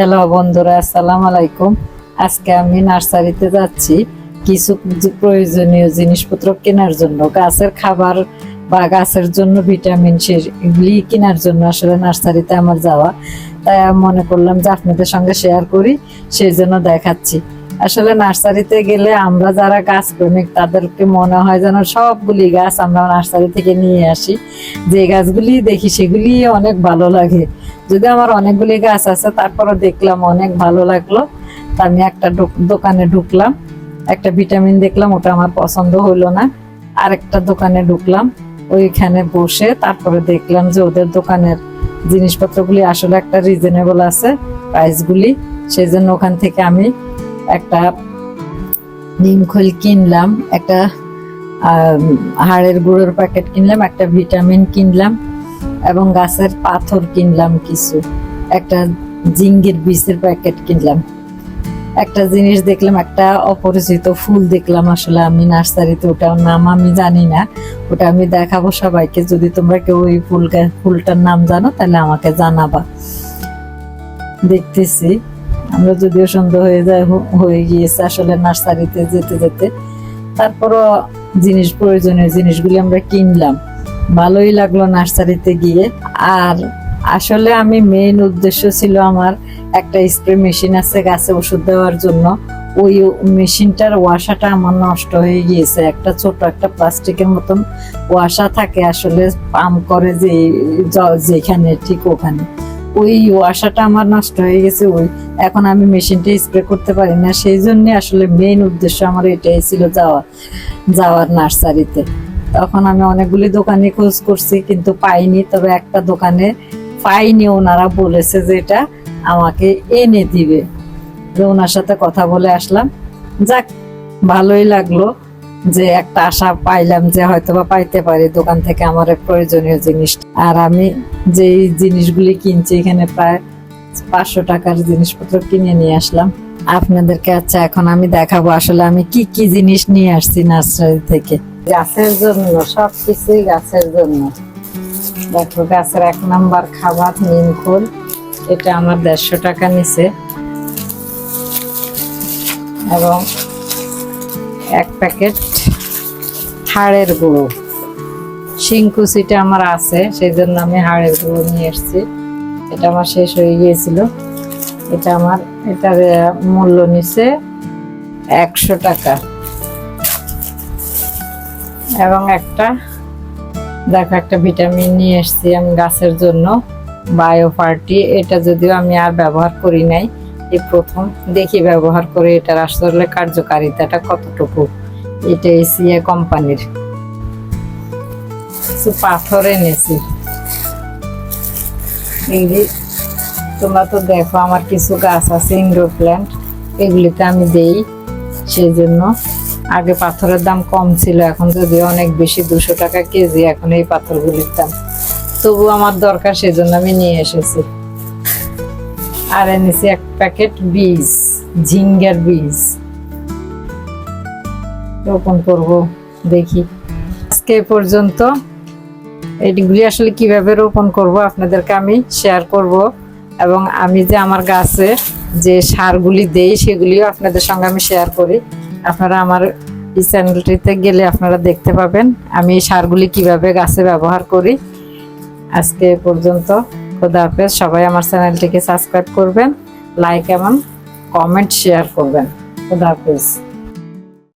Hello বন্ধুরা, আসসালামু আলাইকুম। আজকে আমি নার্সারিতে যাচ্ছি কিছু প্রয়োজনীয় জিনিসপত্র কেনার জন্য। গাছের খাবার বা গাছের জন্য ভিটামিন সেগুলি কেনার জন্য আসলে নার্সারিতে আমার যাওয়া। তাই মনে করলাম যে আপনাদের সঙ্গে শেয়ার করি, সেই জন্য দেখাচ্ছি। আসলে নার্সারিতে গেলে আমরা যারা গাছ প্রেমিক, তাদেরকে মনে হয় যেন সবগুলি গাছ আমরা নার্সারি থেকে নিয়ে আসি। যে গাছগুলি দেখি সেগুলি অনেক ভালো লাগে। যদি আমার অনেকগুলি গাছ আছে তারপরে দেখলাম অনেক ভালো লাগল। তা আমি একটা দোক- দোকানে ঢুকলাম, একটা ভিটামিন দেখলাম, ওটা আমার পছন্দ হলো না। আরেকটা দোকানে ঢুকলাম, ওইখানে বসে তারপরে দেখলাম যে ওদের দোকানের জিনিসপত্রগুলি আসলে একটা রিজনেবল আছে প্রাইসগুলি সেই জন্য ওখান থেকে আমি একটা নিমখোল কিনলাম, একটা হাড়ের গুঁড়োর প্যাকেট কিনলাম, একটা ভিটামিন কিনলাম। এবং গাছের পাথর কিনলাম কিছু। একটা জিঙ্গের বীজের প্যাকেট কিনলাম। একটা জিনিস দেখলাম, একটা অপরিচিত ফুল দেখলাম আসলে আমি নার্সারিতে ওটার নাম আমি জানি না। ওটা আমি দেখাবো সবাইকে। যদি তোমরা কেউ ওই ফুল ফুলটার নাম জানো, তাহলে আমাকে জানাবা। দেখতেছি। আমরা যদিও সন্ধ্যা হয়ে যায় হয়ে গিয়েছে আসলে নার্সারিতে যেতে যেতে। তারপরও জিনিস, প্রয়োজনীয় জিনিসগুলি আমরা কিনলাম। ভালোই লাগল নার্সারিতে গিয়ে। আর আসলে আমি মেইন উদ্দেশ্য ছিল আমার একটা স্প্রে মেশিন আছে গাছে ওষুধ দেওয়ার জন্য। ওই মেশিনটার ওয়াশাটা আমার নষ্ট হয়ে গিয়েছে। একটা ছোট একটা প্লাস্টিকের মতন ওয়াশা থাকে আসলে, পাম্প করে যে যেখানে ঠিক ওখানে। ওই ওয়াশাটা আমার নষ্ট হয়ে গেছে, ওই এখন আমি মেশিনটা স্প্রে করতে পারি না। সেই জন্যে আসলে মেইন উদ্দেশ্য আমার এটাই ছিল যাওয়া, যাওয়ার নার্সারিতে। তখন আমি অনেকগুলি দোকানে খোঁজ করছি, কিন্তু পাইনি। তবে একটা দোকানে পাইনি, ওনারা বলেছে যে এটা আমাকে এনে দিবে। যে ওনার সাথে কথা বলে আসলাম। যাক, ভালোই লাগল যে একটা আশা পাইলাম যে হয়তো বা পাইতে পারি, দোকান থেকে আমার প্রয়োজনীয় জিনিস। আর আমি যে জিনিসগুলি কিনছি, এখানে প্রায় পাঁচশো টাকার জিনিসপত্র কিনে নিয়ে আসলাম। আপনাদেরকে আচ্ছা এখন আমি দেখাবো আসলে আমি কি কি জিনিস নিয়ে আসছি নার্সারি থেকে। গাছের জন্য, সব কিছুই গাছের জন্য। দেখো, গাছের এক নাম্বার খাবার নিমখোল এটা আমার দেড়শো টাকা নিছে। এবং এক প্যাকেট হাড়ের গুঁড়ো। শিংকুচিটা আমার আছে সেই জন্য আমি হাড়ের গুঁড়ো নিয়ে এসেছি। এটা আমার শেষ হয়ে গিয়েছিল। এটা আমার, এটার মূল্য নিছে একশো টাকা। এবং একটা, দেখো একটা ভিটামিন নিয়ে এসেছি আমি গাছের জন্য বায়ো পার্টি এটা যদিও আমি আর ব্যবহার করি নাই, এই প্রথম দেখি ব্যবহার করে এটার আসলে কার্যকারিতাটা কতটুকু। এটা এসিয়া কোম্পানির। কিছু পাথর এনেছি। এগুলি তোমরা তো দেখো, আমার কিছু গাছ আছে ইনডোর প্ল্যান্ট এগুলিতে আমি দেই। সেই জন্য। আগে পাথরের দাম কম ছিল, এখন যদিও অনেক বেশি, দুশো টাকা কেজি এখন এই পাথরগুলির দাম। তবু আমার দরকার সেজন্য আমি নিয়ে এসেছি। আর এনেছি এক প্যাকেট বীজ, ঝিঙ্গার বীজ। রোপণ করব, দেখি। আজকে পর্যন্ত এইগুলি আসলে কীভাবে রোপণ করব আপনাদেরকে আমি শেয়ার করব। এবং আমি যে আমার গাছে যে সারগুলি দেই, সেগুলিও আপনাদের সঙ্গে আমি শেয়ার করি। আপনারা আমার এই চ্যানেলটিতে গেলে আপনারা দেখতে পাবেন আমি এই সারগুলি কীভাবে গাছে ব্যবহার করি। আজকে পর্যন্ত খোদা হাফেজ। সবাই আমার চ্যানেলটিকে সাবস্ক্রাইব করবেন লাইক এবং কমেন্ট শেয়ার করবেন। খোদা হাফেজ।